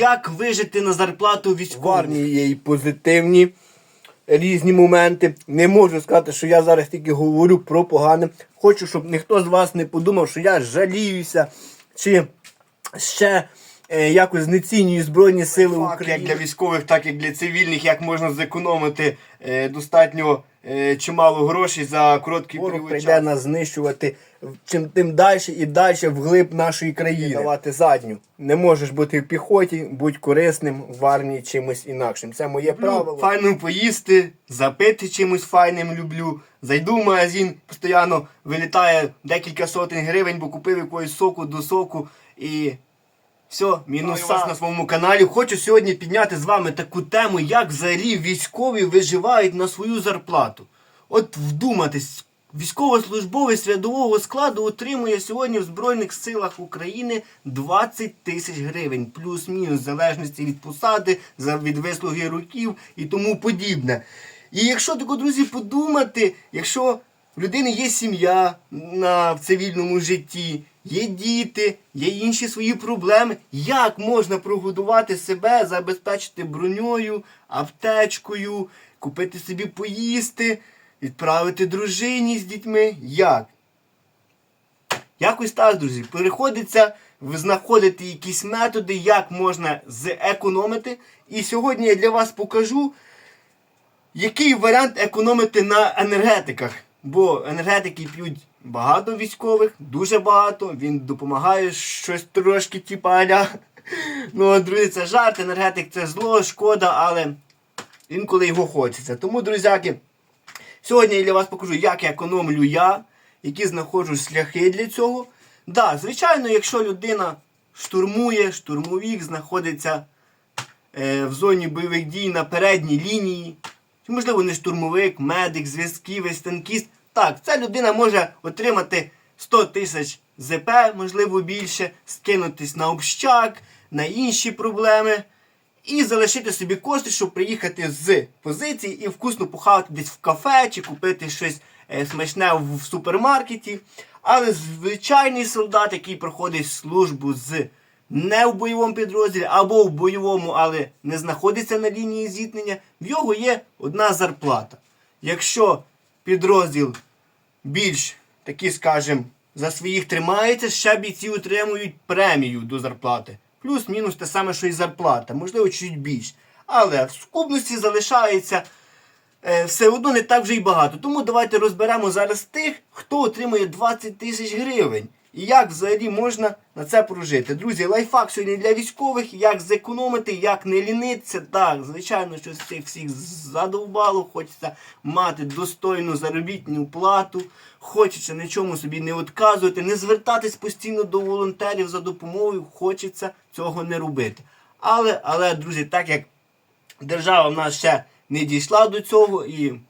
як вижити на зарплату В армії є і позитивні різні моменти. Не можу сказати, що я зараз тільки говорю про погане. Хочу, щоб ніхто з вас не подумав, що я жаліюся чи ще е, якось знецінюю Збройні Сили Факт, України. як для військових, так і для цивільних, як можна зекономити е, достатньо е, чимало грошей за короткий Ворог період прийде часу. нас знищувати чим тим далі і далі вглиб нашої країни. Давати задню. Не можеш бути в піхоті, будь корисним в армії чимось інакшим. Це моє правило. Файно поїсти, запити чимось файним люблю. Зайду в магазин, постійно вилітає декілька сотень гривень, бо купив якогось соку до соку і все, мінуса вас на своєму каналі. Хочу сьогодні підняти з вами таку тему, як взагалі військові виживають на свою зарплату. От вдуматись, військовослужбовець рядового складу отримує сьогодні в Збройних силах України 20 тисяч гривень, плюс-мінус, в залежності від посади, від вислуги років і тому подібне. І якщо тако, друзі, подумати, якщо в людини є сім'я на, в цивільному житті, є діти, є інші свої проблеми, як можна прогодувати себе, забезпечити броньою, аптечкою, купити собі поїсти, відправити дружині з дітьми? Як? Якось так, друзі, переходиться ви знаходите якісь методи, як можна зекономити. І сьогодні я для вас покажу, який варіант економити на енергетиках. Бо енергетики п'ють багато військових, дуже багато. Він допомагає щось трошки, типа аля. Ну, друзі, це жарт, енергетик це зло, шкода, але інколи його хочеться. Тому, друзяки, Сьогодні я для вас покажу, як я економлю я, які знаходжу шляхи для цього. Да, звичайно, якщо людина штурмує, штурмовік знаходиться е, в зоні бойових дій на передній лінії, можливо, не штурмовик, медик, зв'язківець, танкіст. Так, ця людина може отримати 100 тисяч ЗП, можливо, більше, скинутись на общак, на інші проблеми. І залишити собі кошти, щоб приїхати з позиції і вкусно похавати десь в кафе чи купити щось е, смачне в в супермаркеті. Але звичайний солдат, який проходить службу з не в бойовому підрозділі або в бойовому, але не знаходиться на лінії зіткнення, в його є одна зарплата. Якщо підрозділ більш такі, скажімо, за своїх тримається, ще бійці отримують премію до зарплати. Плюс-мінус те саме, що і зарплата, можливо, чуть більш. Але в скупності залишається е, все одно не так вже й багато. Тому давайте розберемо зараз тих, хто отримує 20 тисяч гривень. І як взагалі можна на це прожити. Друзі, лайфхак сьогодні для військових, як зекономити, як не лінитися. Так, звичайно, що з цих всіх задовбало, хочеться мати достойну заробітну плату, хочеться нічому собі не відказувати, не звертатись постійно до волонтерів за допомогою, хочеться цього не робити. Але, але, друзі, так як держава в нас ще не дійшла до цього і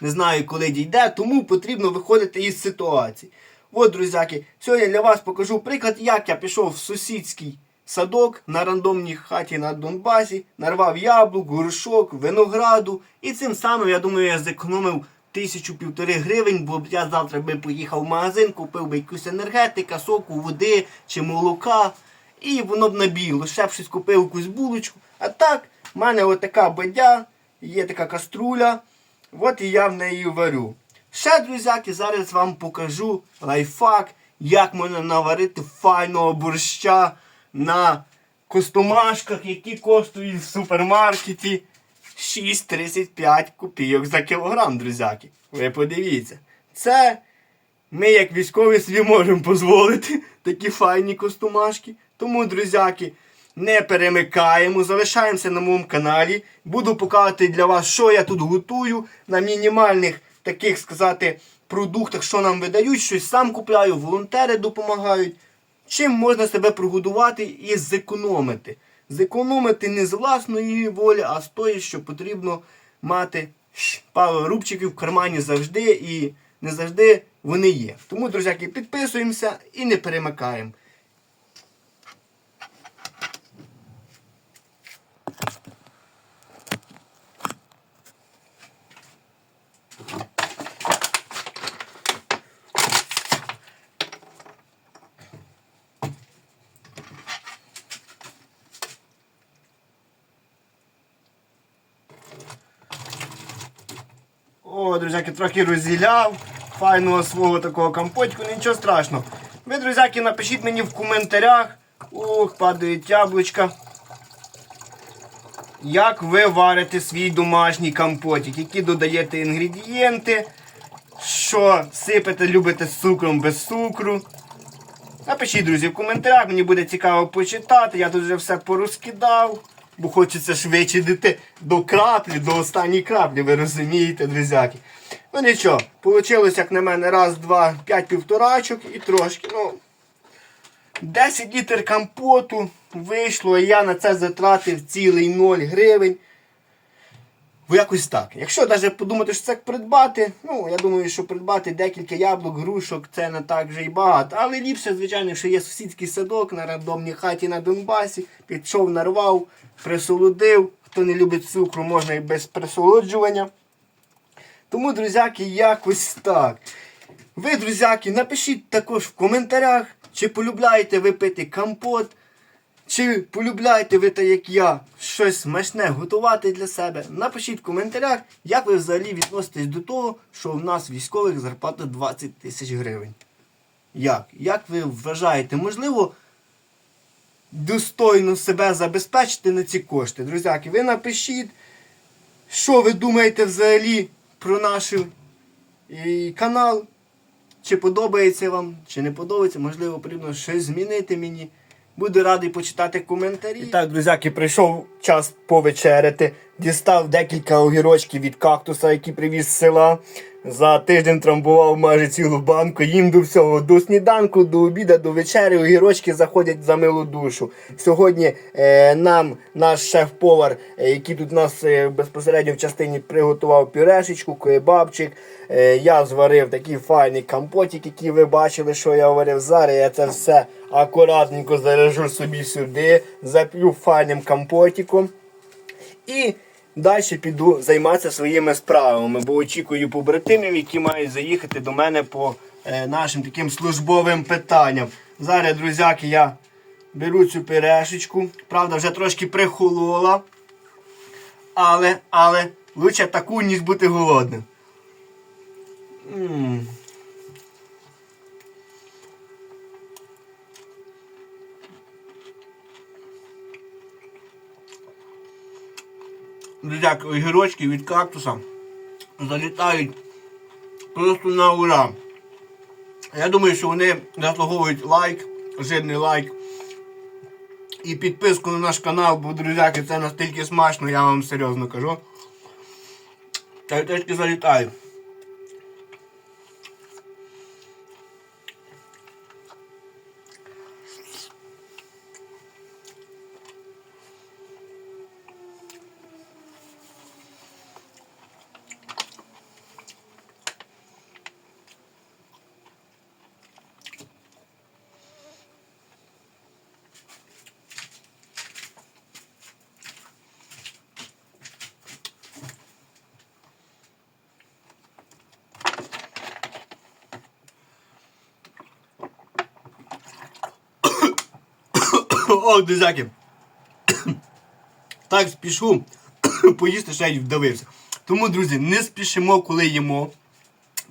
не знаю, коли дійде, тому потрібно виходити із ситуації. От, друзяки, сьогодні для вас покажу приклад, як я пішов в сусідський садок на рандомній хаті на Донбасі, нарвав яблук, горшок, винограду. І цим самим, я думаю, я зекономив тисячу-півтори гривень, бо я завтра би поїхав в магазин, купив би якусь енергетика, соку, води чи молока. І воно б набігло. Ще б щось купив якусь булочку. А так, в мене отака бадя, є така каструля. От і я в неї варю. Ще, друзяки, зараз вам покажу лайфхак, як можна наварити файного борща на костомашках, які коштують в супермаркеті 6,35 копійок за кілограм, друзяки. Ви подивіться. Це ми, як військові, собі можемо дозволити такі файні костомашки. Тому, друзяки, не перемикаємо, залишаємося на моєму каналі. Буду показувати для вас, що я тут готую на мінімальних таких сказати продуктах, що нам видають, щось сам купляю, волонтери допомагають. Чим можна себе прогодувати і зекономити? Зекономити не з власної волі, а з тої, що потрібно мати пару рубчиків в кармані завжди і не завжди вони є. Тому, друзяки, підписуємося і не перемикаємо. О, друзяки, трохи розділяв файного свого такого компотику, нічого страшного. Ви, друзяки, напишіть мені в коментарях. Ух, падають яблучка. Як ви варите свій домашній компотик, які додаєте інгредієнти, що сипете, любите з цукром без цукру. Напишіть, друзі, в коментарях, мені буде цікаво почитати. Я тут вже все порозкидав, бо хочеться швидше дійти до краплі, до останньої краплі, ви розумієте, друзяки. Ну нічого, вийшло, як на мене, раз, два, п'ять півторачок і трошки. ну, 10 літр компоту вийшло, і я на це затратив цілий 0 гривень. Бо якось так. Якщо навіть подумати, що це придбати, ну я думаю, що придбати декілька яблук, грушок це не так вже й багато. Але ліпше, звичайно, що є сусідський садок на рандомній хаті на Донбасі, пішов, нарвав, присолодив. Хто не любить цукру, можна і без присолоджування. Тому, друзяки, якось так. Ви, друзяки, напишіть також в коментарях, чи полюбляєте ви пити компот, чи полюбляєте ви, так як я, щось смачне готувати для себе. Напишіть в коментарях, як ви взагалі відноситесь до того, що в нас військових зарплата 20 тисяч гривень. Як? Як ви вважаєте, можливо, достойно себе забезпечити на ці кошти? Друзяки, ви напишіть, що ви думаєте взагалі про наш канал. Чи подобається вам, чи не подобається, можливо, потрібно щось змінити мені. Буду радий почитати коментарі. І так, друзяки, прийшов час повечеряти. Дістав декілька огірочків від кактуса, які привіз з села. За тиждень трамбував майже цілу банку. Їм до всього до сніданку, до обіду, до вечері огірочки заходять за милу душу. Сьогодні е, нам наш шеф-повар, е, який тут нас е, безпосередньо в частині приготував пюрешечку, кебабчик. Е, я зварив такий файний компотик, який ви бачили, що я варив. Зараз я це все акуратненько заряжу собі сюди, зап'ю файним компотиком. І далі піду займатися своїми справами, бо очікую побратимів, які мають заїхати до мене по е, нашим таким службовим питанням. Зараз, друзяки, я беру цю пирешечку. Правда, вже трошки прихолола. Але, але, лучше таку, ніж бути голодним. М. Друзяки, огірочки від кактуса залітають просто на ура. Я думаю, що вони заслуговують лайк, жирний лайк. І підписку на наш канал, бо, друзяки, це настільки смачно, я вам серйозно кажу. Та й залітаю. О, друзяки. Так спішу поїсти, ще й вдавився. Тому, друзі, не спішимо, коли їмо,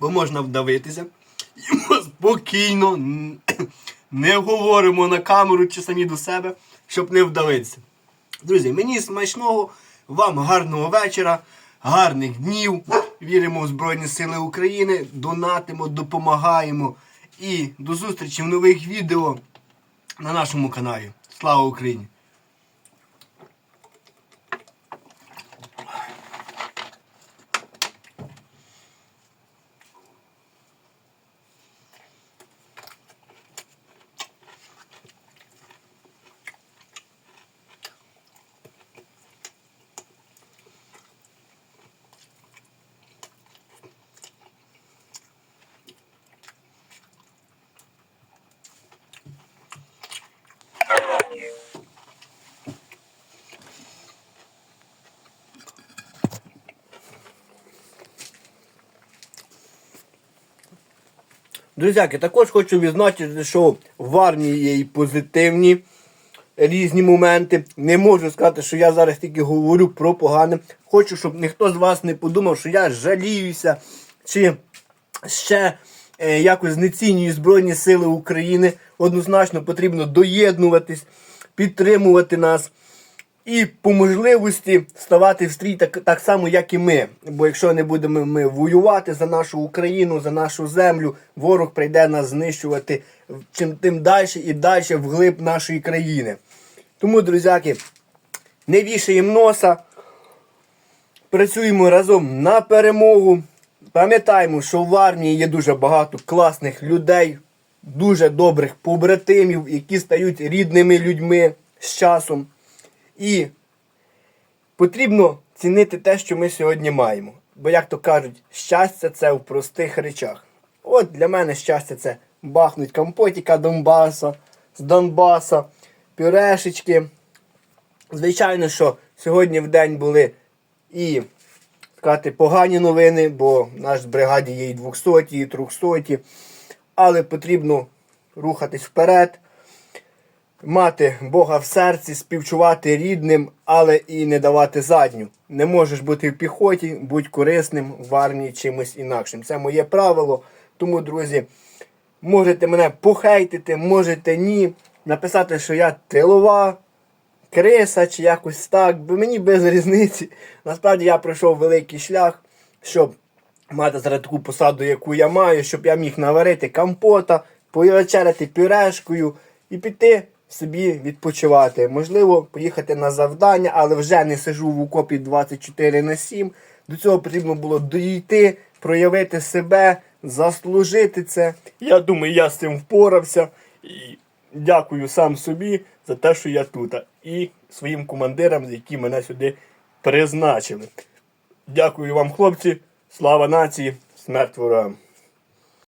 бо можна вдавитися. Їмо спокійно, не говоримо на камеру чи самі до себе, щоб не вдавитися. Друзі, мені смачного, вам гарного вечора, гарних днів. Віримо в Збройні Сили України, донатимо, допомагаємо. І до зустрічі в нових відео на нашому каналі. Слава Україні! Друзяки, також хочу відзначити, що в армії є і позитивні різні моменти. Не можу сказати, що я зараз тільки говорю про погане. Хочу, щоб ніхто з вас не подумав, що я жаліюся чи ще е, якось знецінюю Збройні Сили України. Однозначно потрібно доєднуватись, підтримувати нас і по можливості ставати в стрій так, так само, як і ми. Бо якщо не будемо ми воювати за нашу Україну, за нашу землю, ворог прийде нас знищувати чим тим далі і далі вглиб нашої країни. Тому, друзяки, не вішаємо носа, працюємо разом на перемогу. Пам'ятаємо, що в армії є дуже багато класних людей, дуже добрих побратимів, які стають рідними людьми з часом. І потрібно цінити те, що ми сьогодні маємо. Бо, як то кажуть, щастя це в простих речах. От для мене щастя це бахнуть компотіка Донбаса, з Донбаса, пюрешечки. Звичайно, що сьогодні в день були і сказати, погані новини, бо в нашій бригаді є і 200, і 300, але потрібно рухатись вперед мати Бога в серці, співчувати рідним, але і не давати задню. Не можеш бути в піхоті, будь корисним в армії чимось інакшим. Це моє правило. Тому, друзі, можете мене похейтити, можете ні. Написати, що я тилова, криса чи якось так, бо мені без різниці. Насправді я пройшов великий шлях, щоб мати зараз таку посаду, яку я маю, щоб я міг наварити компота, повечеряти пюрешкою і піти собі відпочивати. Можливо, поїхати на завдання, але вже не сижу в окопі 24 на 7. До цього потрібно було дійти, проявити себе, заслужити це. Я думаю, я з цим впорався. І дякую сам собі за те, що я тут. І своїм командирам, які мене сюди призначили. Дякую вам, хлопці. Слава нації, смерть ворогам.